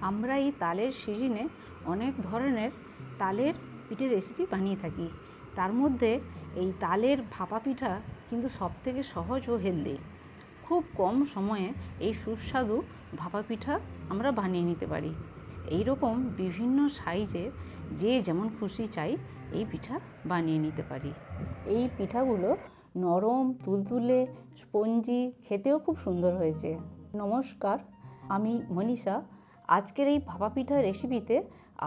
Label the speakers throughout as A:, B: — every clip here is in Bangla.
A: আমরা এই তালের সিজনে অনেক ধরনের তালের পিঠের রেসিপি বানিয়ে থাকি। তার মধ্যে এই তালের ভাপা পিঠা কিন্তু সবথেকে সহজ ও হেলদি খুব কম সময়ে এই সুস্বাদু ভাপা পিঠা আমরা বানিয়ে নিতে পারি। এই রকম বিভিন্ন সাইজে যে যেমন খুশি চাই এই পিঠা বানিয়ে নিতে পারি। এই পিঠাগুলো নরম, তুলতুলে, স্পঞ্জি খেতেও খুব সুন্দর হয়েছে। নমস্কার, আমি মনীষা আজকের এই ভাপা পিঠার রেসিপিতে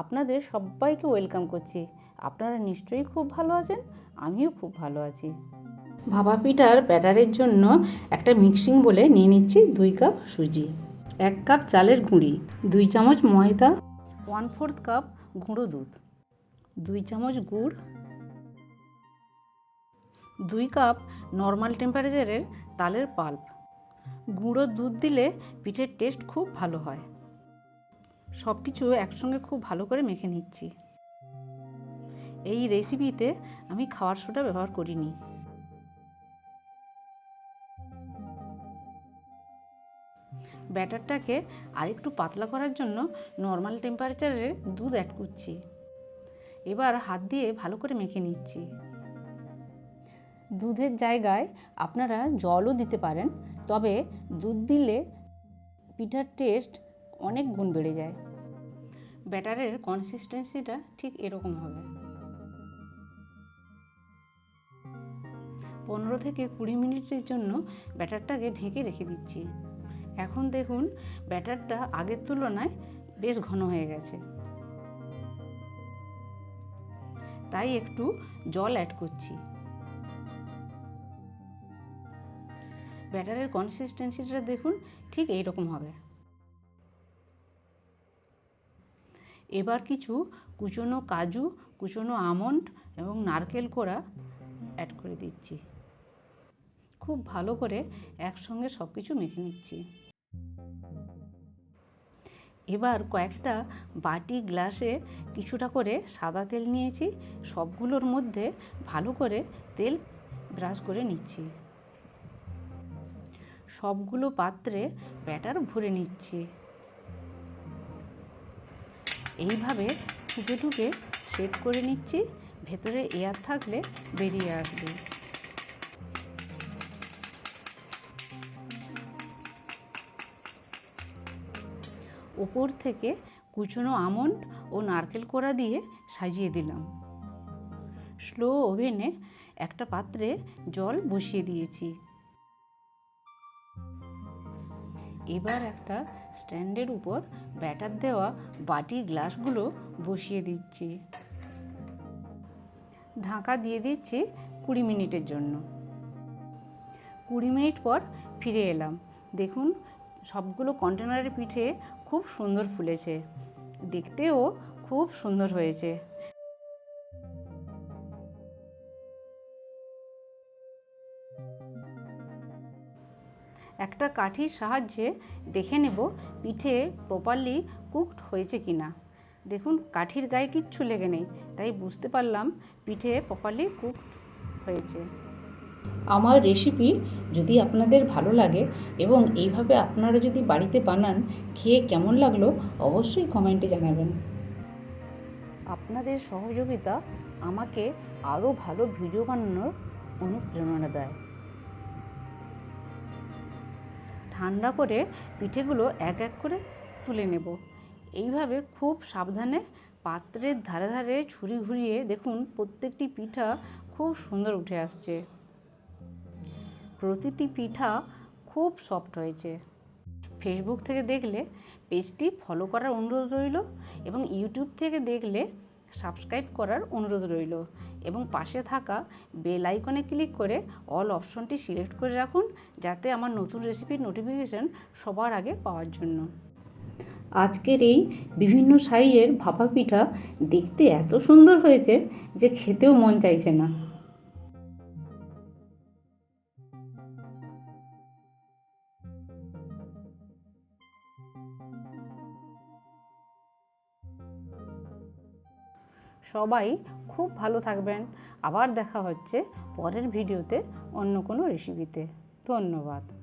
A: আপনাদের সবাইকে ওয়েলকাম করছি। আপনারা নিশ্চয়ই খুব ভালো আছেন, আমিও খুব ভালো আছি। ভাপা পিঠার ব্যাটারের জন্য একটা মিক্সিং বলে নিয়ে নিচ্ছি দুই কাপ সুজি, এক কাপ চালের গুঁড়ি, দুই চামচ ময়দা ওয়ান ফোর্থ কাপ গুঁড়ো দুধ, দুই চামচ গুড়, দুই কাপ নর্মাল টেম্পারেচারের তালের পাল্প গুঁড়ো দুধ দিলে পিঠের টেস্ট খুব ভালো হয়। সব কিছু একসঙ্গে খুব ভালো করে মেখে নিচ্ছি। এই রেসিপিতে আমি খাওয়ার সোডা ব্যবহার করিনি। ব্যাটারটাকে আরেকটু পাতলা করার জন্য নর্মাল টেম্পারেচারে দুধ অ্যাড করছি। এবার হাত দিয়ে ভালো করে মেখে নিচ্ছি। দুধের জায়গায় আপনারা জলও দিতে পারেন, তবে দুধ দিলে পিঠার টেস্ট অনেক গুণ বেড়ে যায়। ব্যাটারের কনসিস্টেন্সিটা ঠিক এরকম হবে। পনেরো থেকে কুড়ি মিনিটের জন্য ব্যাটারটাকে ঢেকে রেখে দিচ্ছি। এখন দেখুন, ব্যাটারটা আগের তুলনায় বেশ ঘন হয়ে গেছে। তাই একটু জল অ্যাড করছি। ব্যাটারের কনসিস্টেন্সিটা দেখুন, ঠিক এই রকম হবে। এবার কিছু কুচনো কাজু, কুচনো আমন্ড এবং নারকেল কোড়া অ্যাড করে দিচ্ছি। খুব ভালো করে একসঙ্গে সব কিছু মেখে নিচ্ছি। এবার কয়েকটা বাটি গ্লাসে কিছুটা করে সাদা তেল নিয়েছি, সবগুলোর মধ্যে ভালো করে তেল ব্রাশ করে নিচ্ছি। সবগুলো পাত্রে ব্যাটার ভরে নিচ্ছি। এইভাবে ঠুকে ঠুকে সেট করে নিচ্ছি, ভেতরে এয়ার থাকলে বেরিয়ে আসবে। ওপর থেকে কুচনো আমন্ড ও নারকেল কোড়া দিয়ে সাজিয়ে দিলাম। স্লো ওভেনে একটা পাত্রে জল বসিয়ে দিয়েছি। এবার একটা স্ট্যান্ডের উপর ব্যাটার দেওয়া বাটি গ্লাসগুলো বসিয়ে দিচ্ছি। ঢাকা দিয়ে দিচ্ছি কুড়ি মিনিটের জন্য। কুড়ি মিনিট পর ফিরে এলাম। দেখুন, সবগুলো কন্টেনারের পিঠে খুব সুন্দর ফুলেছে। দেখতেও খুব সুন্দর হয়েছে। একটা কাঠির সাহায্যে দেখে নেব পিঠে প্রপারলি কুকড হয়েছে কি না। দেখুন কাঠির গায়ে কিচ্ছু লেগে নেই তাই বুঝতে পারলাম পিঠে প্রপারলি কুকড হয়েছে। আমার রেসিপি যদি আপনাদের ভালো লাগে এবং এইভাবে আপনারা যদি বাড়িতে বানান খেয়ে কেমন লাগল অবশ্যই কমেন্টে জানাবেন। আপনাদের সহযোগিতা আমাকে আরও ভালো ভিডিও বানানোর অনুপ্রেরণা দেয়। ঠান্ডা করে পিঠেগুলো এক এক করে তুলে নেব। এইভাবে খুব সাবধানে পাত্রের ধারে ধারে ছুরি ঘুরিয়ে দেখুন প্রত্যেকটি পিঠা খুব সুন্দর উঠে আসছে। প্রতিটি পিঠা খুব সফট হয়েছে। ফেসবুক থেকে দেখলে, পেজটি ফলো করার অনুরোধ রইল এবং ইউটিউব থেকে দেখলে সাবস্ক্রাইব করার অনুরোধ রইল। এবং পাশে থাকা বেল আইকনে ক্লিক করে অল অপশনটি সিলেক্ট করে রাখুন যাতে আমার নতুন রেসিপির নোটিফিকেশান সবার আগে পাওয়ার জন্য। আজকের এই বিভিন্ন সাইজের ভাপা পিঠা দেখতে এত সুন্দর হয়েছে যে খেতেও মন চাইছে না। সবাই খুব ভালো থাকবেন। আবার দেখা হচ্ছে পরের ভিডিওতে অন্য কোনো রেসিপিতে ধন্যবাদ।